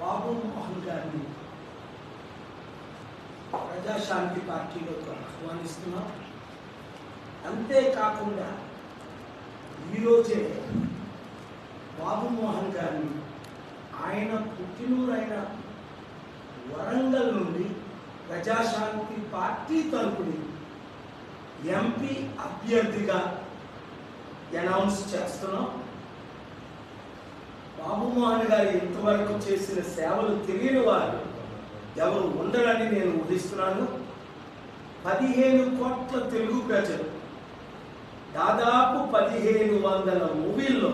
బాబు మోహన్ గారిని ప్రజాశాంతి పార్టీలోకి ఆహ్వానిస్తున్నాం. అంతేకాకుండా ఈరోజే బాబు మోహన్ గారిని ఆయన పుట్టినూరైన వరంగల్ నుండి ప్రజాశాంతి పార్టీ తరపుని ఎంపీ అభ్యర్థిగా అనౌన్స్ చేస్తున్నాం. బాబు మోహన్ గారు ఇంతవరకు చేసిన సేవలు తెలియని వారు ఎవరు ఉండరని నేను ఊహిస్తున్నాను. పదిహేను కోట్ల తెలుగు ప్రజలు దాదాపు పదిహేను వందల మూవీల్లో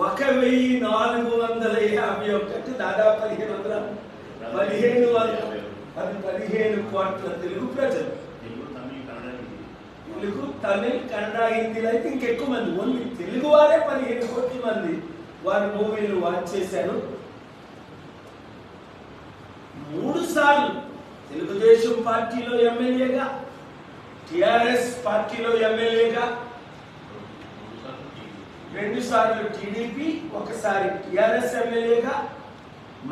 ఒక వెయ్యి నాలుగు వందల యాభై ఒకటి. దాదాపు పదిహేను వందల పదిహేను వందల పది పదిహేను కోట్ల తెలుగు ప్రజలు తెలుగు తమిళ కన్నడ హిందీ తెలుగు తమిళ్ కన్నడ హిందీలో అయితే ఇంకెక్కువ మంది. ఓన్లీ తెలుగు వారే పదిహేను కోట్ల మంది వారి మూవీలు వాచ్ చేశారు. మూడు సార్లు తెలుగుదేశం పార్టీలో ఎమ్మెల్యేగా టిఆర్ఎస్ పార్టీలో ఎమ్మెల్యేగా రెండు సార్లు టీడీపీ ఒకసారి టిఆర్ఎస్ ఎమ్మెల్యేగా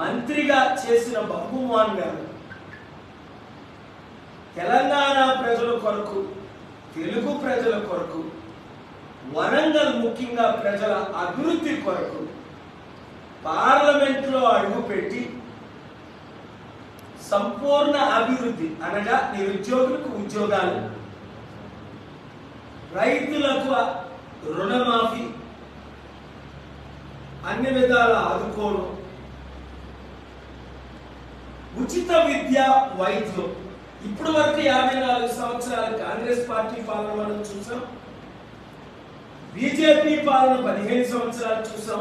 మంత్రిగా చేసిన బాబు మోహన్ గారు. తెలంగాణ ప్రజల కొరకు తెలుగు ప్రజల కొరకు వరంగల్ ముఖ్యంగా ప్రజల అభివృద్ధి కొరకు పార్లమెంట్లో అడుగుపెట్టి సంపూర్ణ అభివృద్ధి అనగా నిరుద్యోగులకు ఉద్యోగాలు రైతులకు రుణమాఫీ అన్ని విధాల ఆదుకోవడం ఉచిత విద్య వైద్యం. ఇప్పటి వరకు యాభై నాలుగు సంవత్సరాలు కాంగ్రెస్ పార్టీ పాలన మనం చూసాం. బీజేపీ పాలన పదిహేను సంవత్సరాలు చూసాం.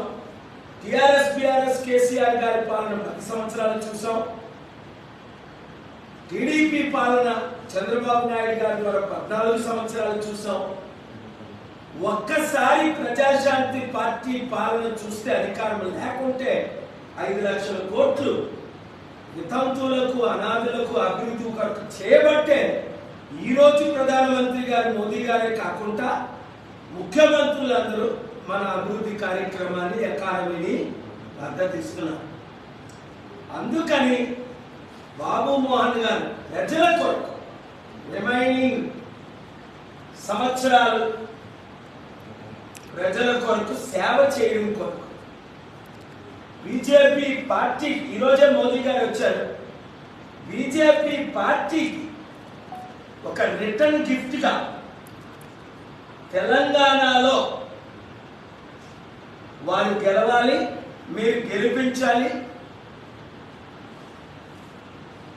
టిఆర్ఎస్ బిఆర్ఎస్ కేసీఆర్ గారి పాలన పది సంవత్సరాలు చూసాం. టీడీపీ పాలన చంద్రబాబు నాయుడు గారి ద్వారా పద్నాలుగు సంవత్సరాలు చూసాం. ఒక్కసారి ప్రజాశాంతి పార్టీ పాలన చూస్తే అధికారం లేకుంటే ఐదు లక్షల కోట్లు వితంతువులకు అనాథులకు అభివృద్ధి కొరకు చేయబట్టే ఈరోజు ప్రధానమంత్రి గారు మోదీ గారే కాకుండా ముఖ్యమంత్రులందరూ మన అభివృద్ధి కార్యక్రమాన్ని ఎకానమీని మద్దతిస్తున్నారు అందుకని బాబు మోహన్ గారు ప్రజల కొరకు రిమైనింగ్ సంవత్సరాలు ప్రజల కొరకు సేవ చేయడం కొరకు బీజేపీ పార్టీ ఈరోజే మోదీ గారు వచ్చారు. బీజేపీ పార్టీకి ఒక రిటర్న్ గిఫ్ట్గా తెలంగాణలో వారు గెలవాలి మీరు గెలిపించాలి.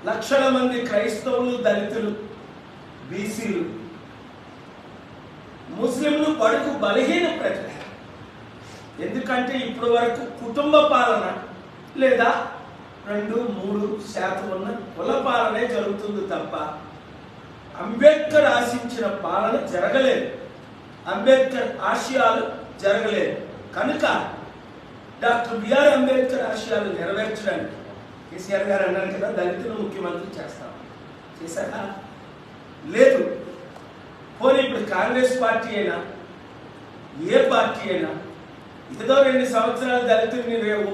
లక్షల మంది క్రైస్తవులు దళితులు బీసీలు ముస్లింలు బడుకు బలహీన ప్రజలు. ఎందుకంటే ఇప్పటి వరకు కుటుంబ పాలన లేదా రెండు మూడు శాతం ఉన్న కుల పాలనే జరుగుతుంది తప్ప అంబేద్కర్ ఆశించిన పాలన జరగలేదు. అంబేద్కర్ ఆశయాలు జరగలేదు. కనుక డాక్టర్ బిఆర్ అంబేద్కర్ ఆశయాలు నెరవేర్చడానికి కేసీఆర్ గారు అన్నారు కదా దళితులు ముఖ్యమంత్రి చేస్తాం. చేశారా? లేదు. పోనీ ఇప్పుడు కాంగ్రెస్ పార్టీ అయినా ఏ పార్టీ అయినా ఏదో రెండు సంవత్సరాలు దళితుల్ని రేవు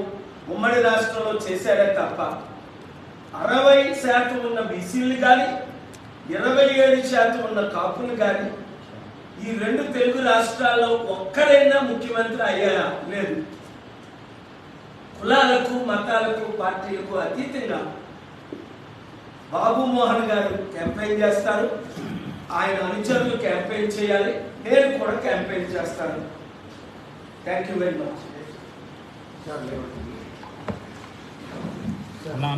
ఉమ్మడి రాష్ట్రంలో చేశారే తప్ప అరవై శాతం ఉన్న బీసీలు కానీ ఇరవై ఏడు శాతం ఉన్న కాపులు కానీ ఈ రెండు తెలుగు రాష్ట్రాల్లో ఒక్కరైనా ముఖ్యమంత్రి అయ్యారా? లేదు. కులాలకు మతాలకు పార్టీలకు అతీతంగా బాబు మోహన్ గారు క్యాంపెయిన్ చేస్తారు. ఆయన అనుచరులు క్యాంపెయిన్ చేయాలి. నేను కూడా క్యాంపెయిన్ చేస్తాను. Thank you very much. నా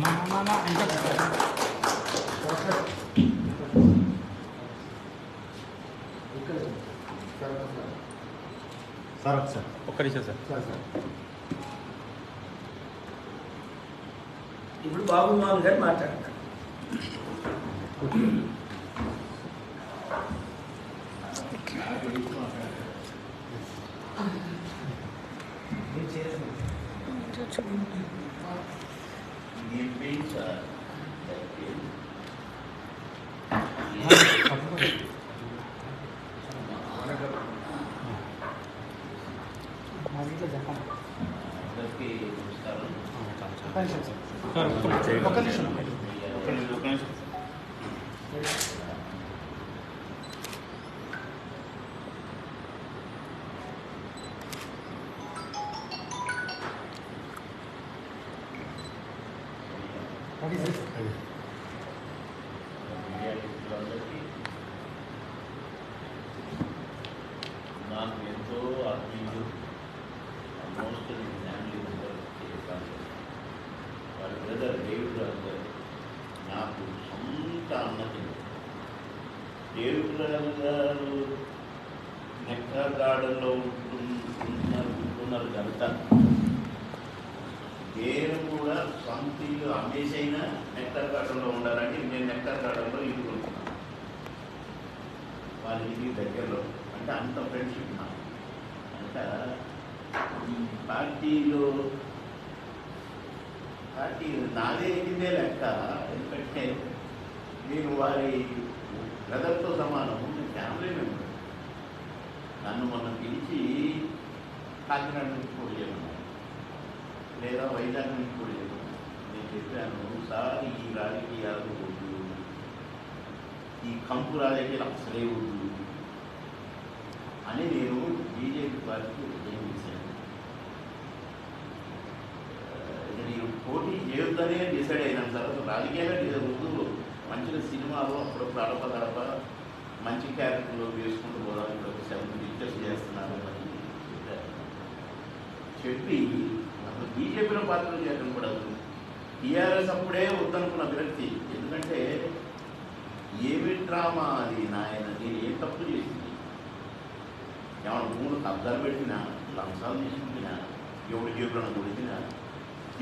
నా నా నా ఇంకా సార్ ఒకసారి ఒక్క నిమిషం సార్ ఇప్పుడు బాబు మోహన్ గారు మాట్లాడతారు. It means, uh, that is- ఇట్లా చెప్పండి అందరికీ నమస్కారం ఒక్క నిమిషం సార్ సార్ ఒక్క నిమిషం ఒక్క నిమిషం ఒక్క నిమిషం What is this? మీడియా మిత్రులందరికీ నాకు ఎంతో ఆత్మీయులు మోస్ట్ ఫ్యామిలీ మెంబర్ చేస్తాను వాళ్ళ బ్రదర్ డేవిడ్ రాజు గారు నాకు సొంత అన్నది డేవిడ్ రాజు గారు నెక్కా గార్డెన్లో ఉంటున్నారు ఉంటున్నారు కనుక నేను కూడా సొంత అమ్మేసైనా నెక్టర్ గార్డెన్లో ఉండాలంటే నేను నెక్టర్ గార్డెన్లో ఇల్లు కొనుక్కున్నాను. వాళ్ళ ఇంటికి దగ్గరలో. అంటే అంత ఫ్రెండ్షిప్ నాకు. అంట ఈ పార్టీలో పార్టీ నాదే ఎక్కిందే లెక్క? ఎందుకంటే నేను వారి బ్రదర్తో సమానం నేను ఫ్యామిలీ మెంబర్. నన్ను మొన్న పిలిచి కాకినాడ నుంచి పోయాను లేదా వైజాగ్ నుంచి కూడా నేను చెప్పాను సార్ ఈ రాజకీయాలు వద్దు. ఈ కంపు రాజకీయాలు అసలే వద్దు. అని నేను బీజేపీ పార్టీకి ఉదయం చేశాను. నేను పోటీ చేయొద్దనే డిసైడ్ అయినాను సార్. అసలు రాజకీయాలు వద్దు మంచిగా సినిమాలో అప్పుడప్పుడు అడప గడప మంచి క్యారెక్టర్లో వేసుకుంటూ పోదాం ఇప్పుడు ఒక సెవెన్ పిక్చర్స్ చేస్తున్నారు అని చెప్పాను. చెప్పి బీజేపీలో పాత్రలు చేయడం కూడా టీఆర్ఎస్ అప్పుడే వద్దనుకున్న విరక్తి ఎందుకంటే ఏమి డ్రామా అది నాయన నేను ఏం తప్పు చేసింది? ఏమైనా భూములు అద్దాలు పెట్టినా లంచాలు తీసుకుంటున్నా ఎవడు జేబులను కొడిచినా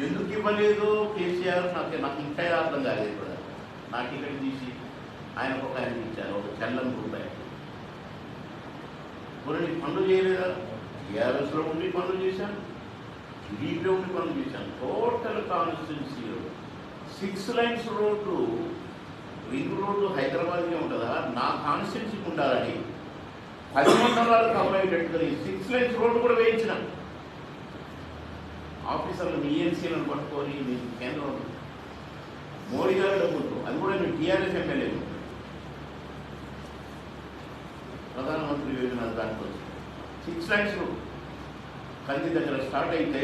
ఎందుకు ఇవ్వలేదు కేసీఆర్? నాకు నాకు ఇంకా అర్థం కాలేదు కూడా. నా టికెట్ తీసి ఆయన ఒక ఆయన ఇచ్చారు ఒక చల్లని రూపాయి. కొన్ని పనులు చేయలేదా? టీఆర్ఎస్లో ఉండి పనులు చేశాను టీడీపీలో ఉండి పనులు టోటల్ కాన్స్టిట్యున్సీలో six lines road ring road హైదరాబాద్కే ఉంటుందా? నా కాన్స్టిట్యున్సీకి ఉండాలని. పది మండలాలకు అమ్మాయేటట్టుగా ఈ సిక్స్ లైన్స్ రోడ్డు కూడా వేయించిన. ఆఫీసర్లు ఈఎన్సీలను పట్టుకొని నేను కేంద్రం మోడీ గారు డబ్బులు అది కూడా నేను టీఆర్ఎస్ ఎమ్మెల్యే. ప్రధానమంత్రి యోజన దాంట్లో సిక్స్ లైన్స్ రోడ్డు కంది దగ్గర స్టార్ట్ అయితే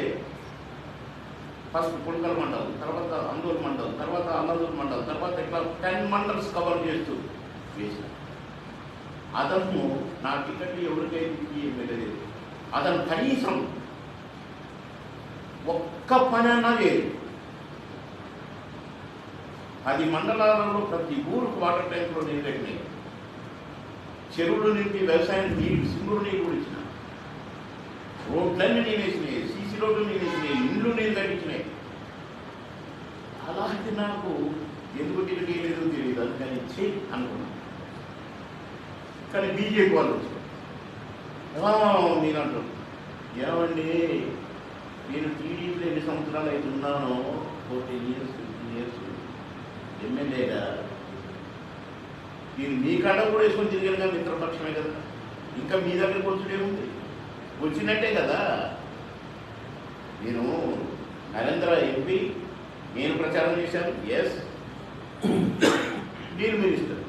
ఫస్ట్ పుల్కల్ మండల్ తర్వాత అందూరు మండల్ తర్వాత అల్లదూరు మండల్ తర్వాత ఇట్లా టెన్ మండల్స్ కవర్ చేస్తూ వేసిన అతను నా టికెట్ ఎవరికైతే వెళ్ళలేదు అతను కనీసం ఒక్క పని అన్నా లేదు. పది మండలాలలో ప్రతి ఊరుకు వాటర్ ట్యాంకులు నీళ్ళు కట్టినాయి చెరువులు నింపి వ్యవసాయం నీరు సింగుడు నీరు కూడా ఇచ్చిన. రోడ్లన్నీ నేను వేసినాయి సీసీ రోడ్లు నేను వేసినాయి ఇండ్లు నేను కట్టించినాయి. అలాంటి నాకు ఎందుకు టికెట్ లేదు తెలియదు అందుకని ఇచ్చి అనుకున్నాను కానీ బీజేపీ వాళ్ళు వచ్చారు. నేను మీరు అంటారు ఏమండి నేను టీడీపీలో ఎన్ని సంవత్సరాలు అయితే ఉన్నానో ఫోర్టీన్ ఇయర్స్ ఫిఫ్టీన్ ఇయర్స్ ఎమ్మెల్యేగా నేను మీ కాడ కూడా వేసుకొని తిరిగానుగా మిత్రపక్షమే కదా. ఇంకా మీ దగ్గర వచ్చుడే ఉంది వచ్చినట్టే కదా. నేను నరేంద్ర ఎంపీ నేను ప్రచారం చేశాను. ఎస్ నేను మినిస్టర్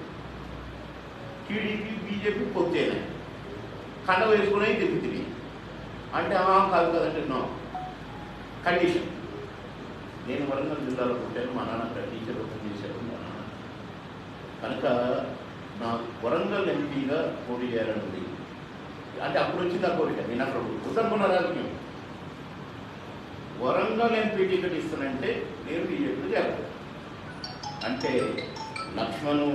టీడీపీ బీజేపీ పొత్తేనా కండ వేసుకునే తిరుగుతుంది అంటే ఆ కాదు కదంటే నో కండిషన్ నేను వరంగల్ జిల్లాలో పుట్టాను. మా నాన్న అక్కడ టీచర్ ఓపెన్ చేశారు. మా నాన్న. కనుక నా వరంగల్ ఎంపీగా పోటీ చేయాలని ఉంది అంటే అప్పుడు వచ్చింది ఆ కోరిక నేను అక్కడ ఉత్తరకున్న రాజకీయం వరంగల్ ఎంపీ టికెట్ ఇస్తానంటే నేను బీజేపీలో చేరాలి అంటే లక్ష్మణు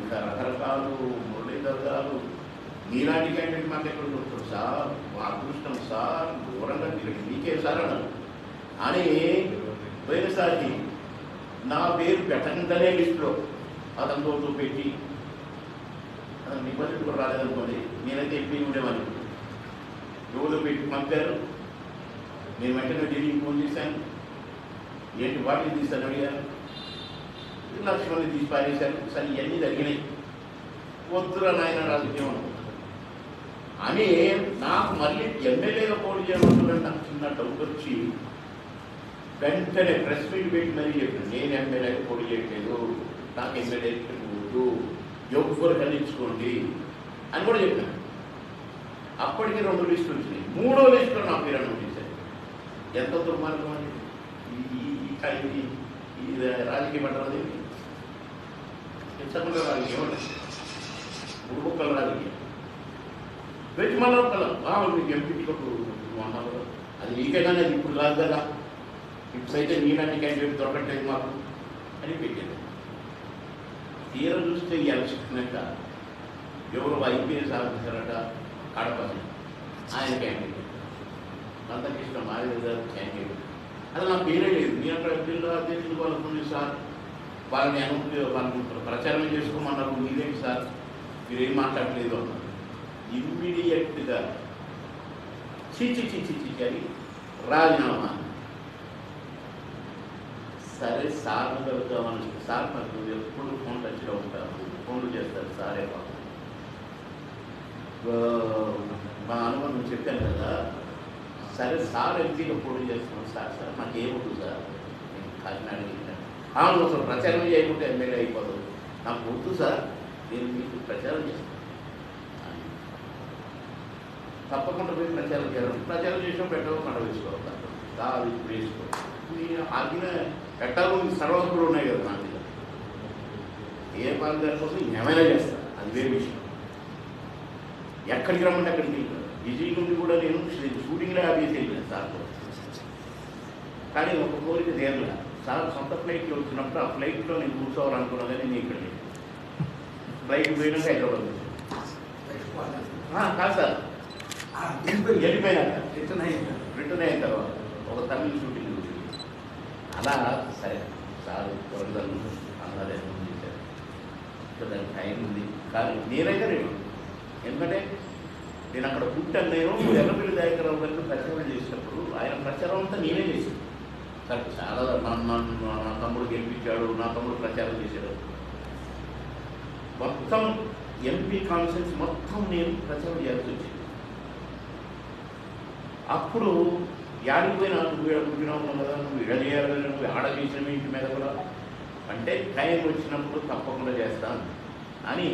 ఇక రకరకాలు మురళీధర్ గారు మీలాంటి క్యాండిడేట్ మాకు ఎక్కడ దొరుకుతారు సార్ మా అదృష్టం సార్ వరంగల్ టికెట్ మీకే సార్ అన్నారు. అని పోయినసారి నా పేరు పెట్టకుండానే లిస్టులో. అతనితో పెట్టి నిబంధన డిపాజిట్ కూడా రాలేదనుకోండి నేనైతే ఎంపీ ఉండేవాడిని. ఎవరు పెట్టి పంపారు? నేను వెంటనే ఢిల్లీకి ఫోన్ చేశాను. ఏంటి వాటిని తీస్తాను అడిగాను లక్ష్మణ్ తీసి పారేశారు. సరే ఇవన్నీ తగ్గినాయి. వద్దురా నాయన రాజకీయం అని నాకు మళ్ళీ ఎమ్మెల్యేగా పోటీ చేయమంటున్నాడు నాకు చిన్న డౌట్ వచ్చి వెంటనే ప్రెస్ మీట్ పెట్టి మరీ చెప్పాను. నేను ఎమ్మెల్యేగా పోటీ చేయట్లేదు. నాకు ఎమ్మెల్యే వద్దు ఎవ్వరు కలిగించుకోండి అని కూడా చెప్పాను. అప్పటికి రెండు లిస్టులు వచ్చినాయి. మూడో లిస్టులో నా పేరు అనుమతించారు ఎంత దుర్మార్గం అండి? ఈ ఈ- ఈ కా- రాజకీయ మండలం రాజకీయం అంటే ఉడుకుక్కల రాజకీయం. వెజ్ మండలం కదా మీకు ఎంపీ టికెట్ అన్నారు అది నీకే కానీ అది ఇప్పుడు కాదు కదా. ఇప్పుడైతే నీలాంటి క్యాండిడేట్ దొరకట్లేదు మాకు అని పెట్టారు. తీర చూస్తే ఈ ఎవరు ఐపీఎస్ ఆఫీసరట కడపని ఆయన క్యాండిడేట్ అంతకిష్టం మాది గారు క్యాండిడేట్ అది నా పేరే లేదు. నేను అక్కడ జిల్లా అధ్యక్షులు వాళ్ళకు సార్ వాళ్ళని అను వాళ్ళని ప్రచారం చేసుకోమన్నారు. మీరేంటి సార్? మీరేం మాట్లాడలేదు అన్నారు. ఇమ్మీడియట్గా చిచి చిచి చిచి అని రాజీనామా. సరే సార్ కలుద్దామని సార్ నాకు ఎప్పుడు ఫోన్ టచ్లో ఉంటారు ఫోన్లు చేస్తారు సారే పాపం మా అనుమానం చెప్పాను కదా సరే సార్ ఎంపీగా పోటీ చేస్తున్నాం సార్ సార్ నాకు ఏముంటుంది సార్? నేను కాకినాడ వెళ్ళాను. అవును అసలు ప్రచారం చేయకుంటే ఎమ్మెల్యే అయిపోతుంది నాకు వద్దు సార్ నేను మీకు ప్రచారం చేస్తాను. తప్పకుండా మీరు ప్రచారం చేయాలి. ప్రచారం చేసిన పెట్టవు కండ వేసుకోవాలి కాదు ఇప్పుడు వేసుకోవాలి. ఆగిన పెట్టాలు సర్వస్సులు ఉన్నాయి కదా నా దగ్గర. ఏ పాలు గారి కోసం ఏమైనా చేస్తాను అది వేరే విషయం. ఎక్కడికి రమ్మంటే అక్కడికి వెళ్ళాను విజయ్ నుండి కూడా నేను షూటింగ్లో ఆఫీస్ వెళ్ళాను సార్తో కానీ ఒక కోరిక తీరలే. సార్ సొంత ఫ్లైట్కి వచ్చినప్పుడు ఆ ఫ్లైట్లో నేను కూర్చోవాలనుకున్నా కానీ నేను ఇక్కడ ఫ్లైట్ పోయినాక హైదరాబాద్ కాదు సార్. వెళ్ళిపోయినాక రిటర్న్ అయ్యింది రిటర్న్ అయిన తర్వాత. ఒక తమిళ షూటింగ్. అలా సరే సార్ త్వరగా అందరూ చేశారు ఇంకా దానికి టైం ఉంది. కానీ నేనైతే నేను ఎందుకంటే నేను అక్కడ పుట్టాను నేను ఎర్రపల్లి దయాకరావు గారిని ప్రచారం చేసినప్పుడు ఆయన ప్రచారం అంతా నేనే చేశాను. సార్ చాలా నా నా- నా తమ్ముడు గెలిపించాడు నా తమ్ముడు ప్రచారం చేశాడు. మొత్తం ఎంపీ కాన్ఫరెన్స్ మొత్తం నేను ప్రచారం చేయాల్సి వచ్చింది. అప్పుడు యాడిపోయినా నువ్వు ఈడ కూర్చున్నావు కదా నువ్వు ఇడ చేయాలి నువ్వు ఆడ చేసిన ఇంటి మీద కూడా. అంటే టైం వచ్చినప్పుడు తప్పకుండా చేస్తాను అని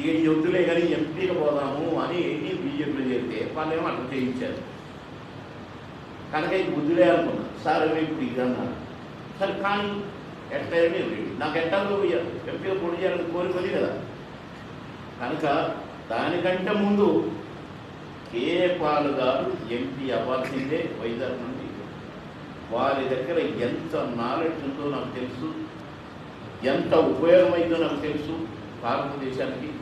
ఇక వద్దులే కానీ ఎంపీకి పోదాము అని బీజేపీలో చేస్తే వాళ్ళేమో అట్లా చేయించారు. కనుక ఇది వద్దులే అనుకున్నా సార్ మీకు ఇప్పుడు ఇది అన్నారు. సరే కానీ ఎట్లయినా నాకు ఎట్టాలో ఎంపీగా పొడి చేయాలని కోరుకుంది కదా. కనుక దానికంటే ముందు ఏ పాలు గారు ఎంపీ అవ్వాల్సిందే వైజాగ్ నుండి. వారి దగ్గర ఎంత నాలెడ్జ్ ఉందో నాకు తెలుసు. ఎంత ఉపయోగమైందో నాకు తెలుసు భారతదేశానికి.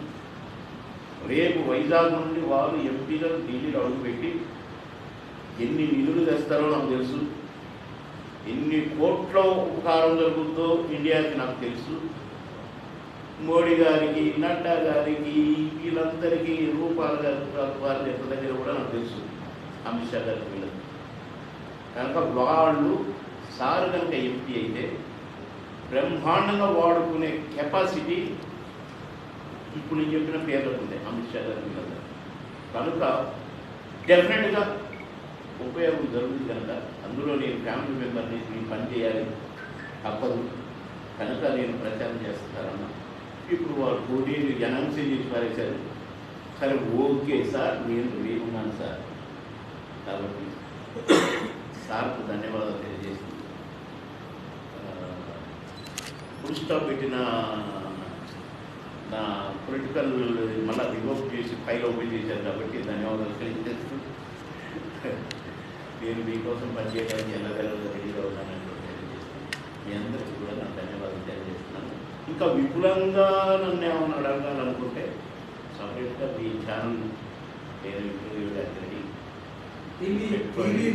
రేపు వైజాగ్ నుండి వారు ఎంపీగా ఢిల్లీలో అడుగుపెట్టి ఎన్ని నిధులు తెస్తారో నాకు తెలుసు. ఎన్ని కోట్ల ఉపకారం జరుగుతుందో ఇండియాకి నాకు తెలుసు. మోడీ గారికి నడ్డా గారికి వీళ్ళందరికీ రూపాల గారి వారి యొక్క దగ్గర కూడా నాకు తెలుసు. అమిత్ షా గారికి వీళ్ళకి కనుక వాళ్ళు సార్ కనుక ఎంపీ అయితే బ్రహ్మాండంగా వాడుకునే కెపాసిటీ ఇప్పుడు నేను చెప్పిన పేర్లకు ఉంది అమిత్ షా గారి మీద. కనుక డెఫినెట్గా ఉపయోగం జరుగుతుంది కనుక అందులో నేను ఫ్యామిలీ మెంబర్ని నేను పని చేయాలి తప్పదు. కనుక నేను ప్రచారం చేస్తానన్నా ఇప్పుడు వాళ్ళు పోటీ అనౌన్స్ చేసి పారేశారు. సరే ఓకే సార్ నేను వేగున్నాను సార్. కాబట్టి సార్కు ధన్యవాదాలు తెలియజేసి ఫుల్ స్టాప్ పెట్టిన నా పొలిటికల్ మళ్ళీ రివోక్ చేసి ఫైల్ ఓపెన్ చేశారు కాబట్టి ధన్యవాదాలు తెలియజేస్తూ నేను మీకోసం పనిచేయడానికి ఎల్లవేళ రెడీగా ఉన్నానని తెలియజేస్తాను మీ అందరికీ కూడా నా ధన్యవాదాలు తెలియజేస్తున్నాను. ఇంకా విపులంగా నన్ను ఏమైనా అడగాలనుకుంటే సపరేట్గా మీ ఛానల్ నేను ఇంటర్వ్యూ రెడీ టీవీ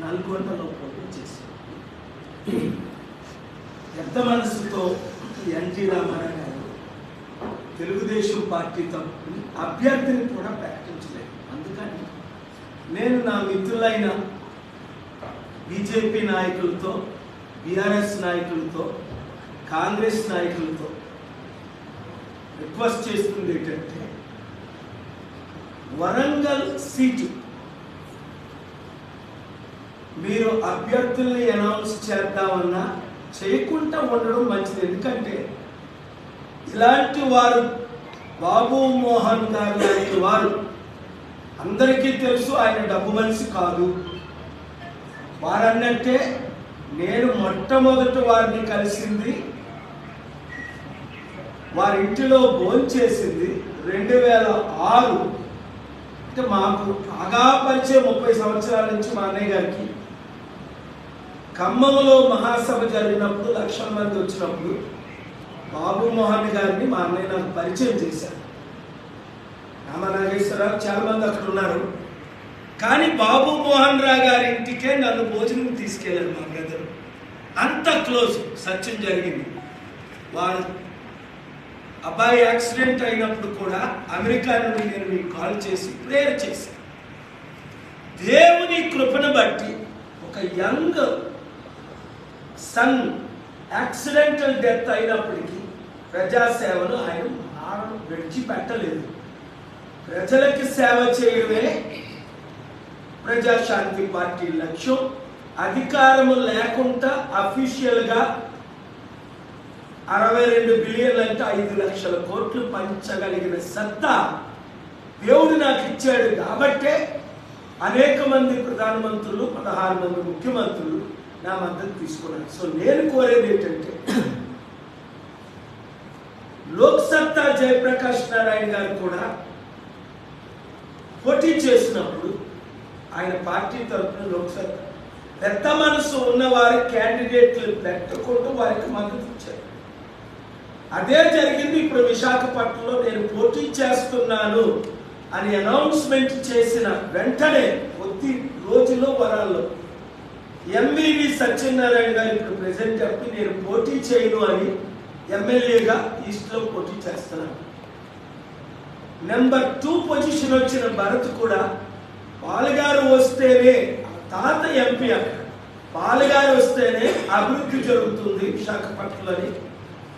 నల్గొండలో పోటీ చేశారు పెద్ద మనసుతో ఎన్టీ రామారావు గారు తెలుగుదేశం పార్టీ తరఫున అభ్యర్థిని కూడా ప్రకటించలేదు. అందుకని నేను నా మిత్రులైన బీజేపీ నాయకులతో బీఆర్ఎస్ నాయకులతో కాంగ్రెస్ నాయకులతో రిక్వెస్ట్ చేస్తుంది ఏంటంటే వరంగల్ సీటు మీరు అభ్యర్థుల్ని అనౌన్స్ చేద్దామన్నా చేయకుండా ఉండడం మంచిది. ఎందుకంటే ఇలాంటి వారు బాబు మోహన్ గారు లాంటి వారు అందరికీ తెలుసు ఆయన డబ్బు మనిషి కాదు. వారన్నట్టే నేను మొట్టమొదటి వారిని కలిసింది వారి ఇంటిలో భోంచేసింది రెండు వేల ఆరు. అంటే మాకు బాగా పరిచయం ముప్పై సంవత్సరాల నుంచి మా అన్నయ్య గారికి. ఖమ్మంలో మహాసభ జరిగినప్పుడు లక్షల మంది వచ్చినప్పుడు బాబు మోహన్ గారిని మా అన్నయ్య నాకు పరిచయం చేశారు. రామ నాగేశ్వరరావు చాలామంది అక్కడ ఉన్నారు. కానీ బాబు మోహన్ రావు గారి ఇంటికే నన్ను భోజనం తీసుకెళ్ళారు మా బ్రదర్. అంత క్లోజ్ సత్యం జరిగింది. వారు అబ్బాయి యాక్సిడెంట్ అయినప్పుడు కూడా అమెరికా నుండి నేను మీకు కాల్ చేసి ప్రేయర్ చేశాను దేవుని కృపను బట్టి ఒక యంగ్ సన్ యాక్సిడెంటల్ డెత్ అయినప్పటికీ ప్రజాసేవను ఆయన మానడం విడిచిపెట్టలేదు. ప్రజలకి సేవ చేయడమే ప్రజాశాంతి పార్టీ లక్ష్యం. అధికారము లేకుండా అఫీషియల్గా అరవై రెండు బిలియన్లు అంటే ఐదు లక్షల కోట్లు పంచగలిగిన సత్తా దేవుడు నాకు ఇచ్చాడు కాబట్టే అనేక మంది ప్రధానమంత్రులు పదహారు మంది ముఖ్యమంత్రులు నా మద్దతు తీసుకున్నారు. సో నేను కోరేది ఏంటంటే లోక్సత్తా జయప్రకాష్ నారాయణ గారు కూడా పోటీ చేసినప్పుడు ఆయన పార్టీ తరఫున లోక్సత్తా పెద్ద మనసు ఉన్నవారి క్యాండిడేట్లు పెట్టకుండా వారికి మద్దతు ఇచ్చారు. అదే జరిగింది ఇప్పుడు విశాఖపట్నంలో నేను పోటీ చేస్తున్నాను అని అనౌన్స్మెంట్ చేసిన వెంటనే కొద్ది రోజుల్లో వరాల్లో ఎంవివి సత్యనారాయణ గారు ఇప్పుడు ప్రెసెంట్ చెప్పి నేను పోటీ చేయను అని ఎమ్మెల్యేగా ఈస్ట్లో పోటీ చేస్తున్నాను. నెంబర్ టూ పొజిషన్ వచ్చిన భరత్ కూడా పాలుగారు వస్తేనే తాత ఎంపీ అక్కడ. పాలుగారు వస్తేనే అభివృద్ధి జరుగుతుంది విశాఖపట్నంలోని.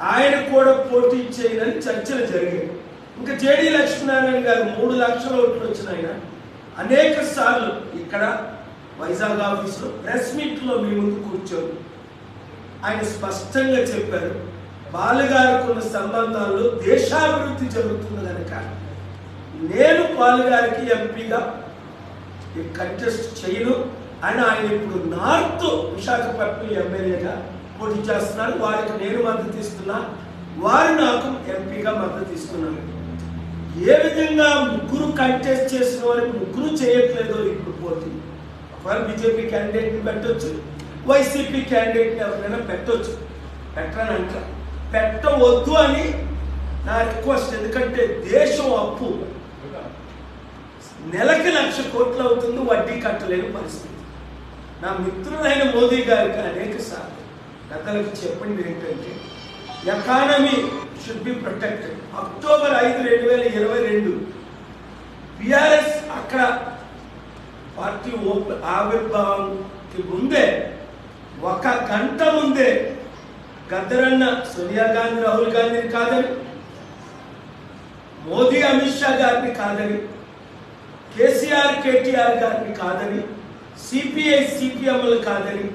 ఆయన కూడా పోటీ చేయనని చర్చలు జరిగాయి. ఇంకా జేడీ లక్ష్మీనారాయణ గారు మూడు లక్షల ఓట్లు వచ్చిన ఆయన. అనేక సార్లు ఇక్కడ వైజాగ్ ఆఫీసులో ప్రెస్ మీట్లో మీ ముందు కూర్చొని ఆయన స్పష్టంగా చెప్పారు బాలుగారికి సంబంధాల్లో దేశాభివృద్ధి జరుగుతుంది కనుక నేను పాలుగారికి ఎంపీగా కంటెస్ట్ చేయను. అని ఆయన ఇప్పుడు నార్త్ విశాఖపట్నం ఎమ్మెల్యేగా పోటీ చేస్తున్నారు. వారికి నేను మద్దతు ఇస్తున్నా. వారు నాకు ఎంపీగా మద్దతు ఇస్తున్నారు ఏ విధంగా ముగ్గురు కంటెస్ట్ చేసిన వారికి ముగ్గురు చేయట్లేదో ఇప్పుడు పోటీ. ఒకవేళ బీజేపీ క్యాండిడేట్ని పెట్టవచ్చు వైసీపీ క్యాండిడేట్ని ఎవరైనా పెట్టవచ్చు పెట్టనంట పెట్టవద్దు అని నా రిక్వెస్ట్ ఎందుకంటే దేశం అప్పు. నెలకి లక్ష కోట్లు అవుతుంది. వడ్డీ కట్టలేని పరిస్థితి. నా మిత్రులైన మోదీ గారికి అనేక సార్లు పెద్దలకు చెప్పింది ఏంటంటే economy should be protected October ఐదు రెండు వేల ఇరవై రెండు బిఆర్ఎస్ అక్కడ పార్టీ ఓపెన్ ఆవిర్భావంకి ముందే ఒక గంట ముందే గద్దరన్న సోనియా గాంధీ రాహుల్ గాంధీని కాదని మోదీ అమిత్ షా గారిని కాదని కేసీఆర్ కేటీఆర్ గారిని కాదని సిపిఐ సిపిఎంలు కాదని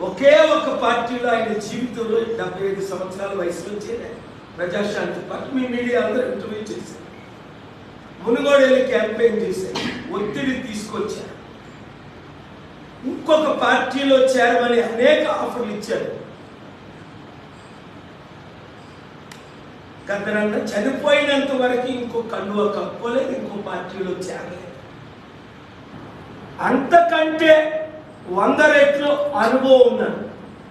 ఒకే ఒక పార్టీలో ఆయన జీవితంలో డెబ్బై ఐదు సంవత్సరాల వయసులో చేరారు. ప్రజాశాంతి పార్టీ. మీ మీడియా అందరూ ఇంటర్వ్యూ చేశారు. మునుగోడు వెళ్ళి క్యాంపెయిన్ చేశారు. ఒత్తిడి తీసుకొచ్చారు. ఇంకొక పార్టీలో చేరమని అనేక ఆఫర్లు ఇచ్చారు. గద్దరన్న చనిపోయినంత వరకు ఇంకో కండువ కప్పుకోలేదు ఇంకో పార్టీలో చేరలేదు. అంతకంటే వంద రెట్లు అనుభవం ఉన్నాడు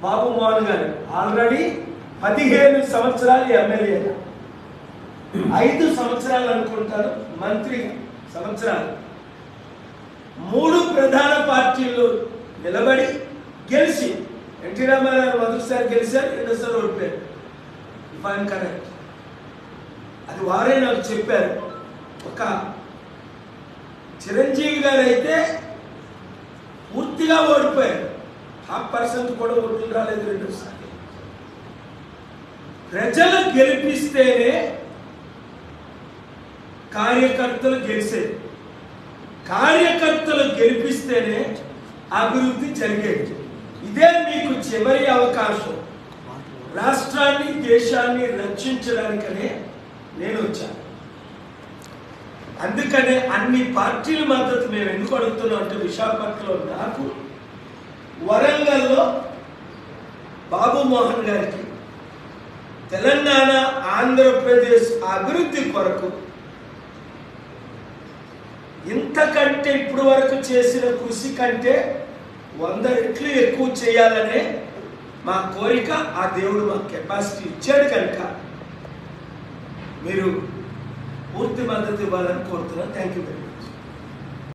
బాబు మోహన్ గారు ఆల్రెడీ పదిహేను సంవత్సరాలు ఎమ్మెల్యేగా ఐదు సంవత్సరాలు అనుకుంటారు మంత్రి సంవత్సరాలు. మూడు ప్రధాన పార్టీల్లో నిలబడి గెలిచి ఎన్టీ రామారావు మొదటిసారి గెలిచారు రెండోసారి ఓడిపోయారు. If I'm correct. అది వారే నాకు చెప్పారు. ఒక చిరంజీవి గారు అయితే పూర్తిగా ఓడిపోయారు. హాఫ్ పర్సెంట్ కూడా ఓట్లు రాలేదు రెండోసారి. ప్రజలు గెలిపిస్తేనే కార్యకర్తలు గెలిచేది. కార్యకర్తలు గెలిపిస్తేనే అభివృద్ధి జరిగేది. ఇదే మీకు చివరి అవకాశం. రాష్ట్రాన్ని దేశాన్ని రక్షించడానికనే నేను వచ్చాను. అందుకనే అన్ని పార్టీల మద్దతు మేము ఎందుకు అడుగుతున్నాం అంటే విశాఖపట్నంలో నాకు వరంగల్లో బాబు మోహన్ గారికి తెలంగాణ ఆంధ్రప్రదేశ్ అభివృద్ధి కొరకు ఇంతకంటే ఇప్పుడు వరకు చేసిన కృషి కంటే వంద రెట్లు ఎక్కువ చేయాలనే మా కోరిక ఆ దేవుడు మా కెపాసిటీ ఇచ్చాడు కనుక మీరు పూర్తి మద్దతు ఇవ్వాలని కోరుతున్నాను థ్యాంక్ యూ వెరీ